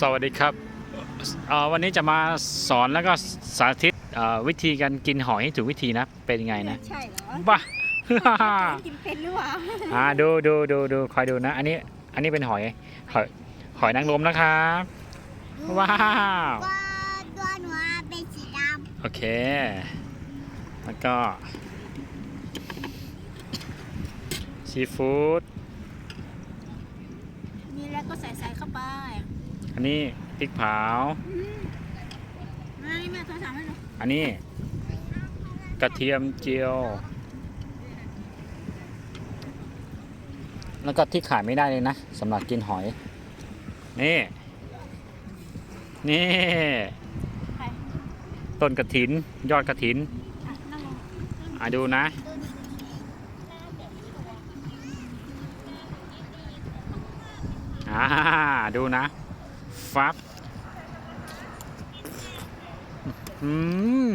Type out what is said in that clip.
สวัสดีครับเอ่อวันนี้จะมาสอนแล้วก็สาธิตเอ่อวิธีการกินหอยให้ถูกวิธีนะ เป็นยังไงนะ ใช่เหรอบ้ากินเป็นหรือเปล่าอ่าดูดูดูดูคอยดูนะ อันนี้อันนี้เป็นหอยหอยหอยนางรมนะครับว้าวก็ตัวหนูเป็นสีดโอเค แล้วก็ซีฟู้ดำนี่แล้วก็ใส่ใส่เข้าไป อันนี้พริกเผา มานี่แม่โทรศัพท์ให้หนูอันนี้กระเทียมเจียว แล้วก็ที่ขาดไม่ได้เลยนะสำหรับกินหอย นี่ นี่ ใครต้นกระถิน ยอดกระถิน อะนั่งลงอะดูนะ อ่า ดูนะ ฟับอืม